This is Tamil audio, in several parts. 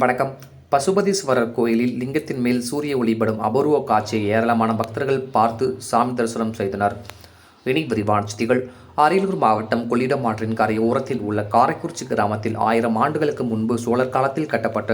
வணக்கம். பசுபதீஸ்வரர் கோயிலில் லிங்கத்தின் மேல் சூரிய ஒளிபடும் அபூர்வ காட்சியை ஏராளமான பக்தர்கள் பார்த்து சாமி தரிசனம் செய்தனர். இனி விரிவான செய்திகள். அரியலூர் மாவட்டம் கொள்ளிடம் ஆற்றின் கரையோரத்தில் உள்ள காரைக்குறிச்சி கிராமத்தில் ஆயிரம் ஆண்டுகளுக்கு முன்பு சோழர் காலத்தில் கட்டப்பட்ட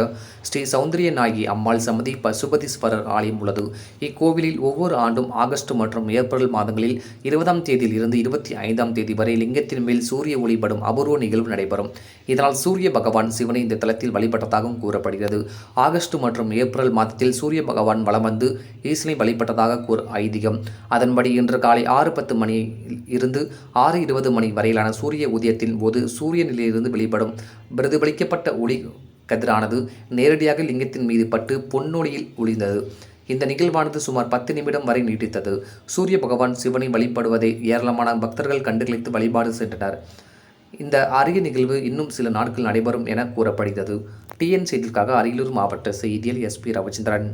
ஸ்ரீ சௌந்தரிய நாயகி அம்மாள் சமதி பசுபதீஸ்வரர் ஆலயம் உள்ளது. இக்கோவிலில் ஒவ்வொரு ஆண்டும் ஆகஸ்ட் மற்றும் ஏப்ரல் மாதங்களில் இருபதாம் தேதியில் இருந்து இருபத்தி ஐந்தாம் தேதி வரை லிங்கத்தின் மேல் சூரிய ஒளிபடும் அபூர்வ நிகழ்வு நடைபெறும். இதனால் சூரிய பகவான் சிவனை இந்த தலத்தில் வழிபட்டதாகவும் கூறப்படுகிறது. ஆகஸ்ட் மற்றும் ஏப்ரல் மாதத்தில் சூரிய பகவான் வலம் வந்து ஈசனை வழிபட்டதாக கூற ஐதீகம். அதன்படி இன்று காலை ஆறு பத்து மணியில் இருந்து ஆறு இருபது மணி வரையிலான சூரிய உதயத்தின் போது சூரியனிலிருந்து வெளிப்படும் பிரதிபலிக்கப்பட்ட ஒளி கதிரானது நேரடியாக லிங்கத்தின் மீது பட்டு பொன்னொழியில் ஒளிந்தது இந்த நிகழ்வானது சுமார் பத்து நிமிடம் வரை நீடித்தது. சூரிய பகவான் சிவனை வழிபடுவதை ஏராளமான பக்தர்கள் கண்டுகளித்து வழிபாடு சென்றனர். இந்த அரிய நிகழ்வு இன்னும் சில நாட்கள் நடைபெறும் என கூறப்படுகிறது. டிஎன் செய்திக்காக அரியலூர் மாவட்ட செய்தியில் எஸ்பி ரவிச்சந்திரன்.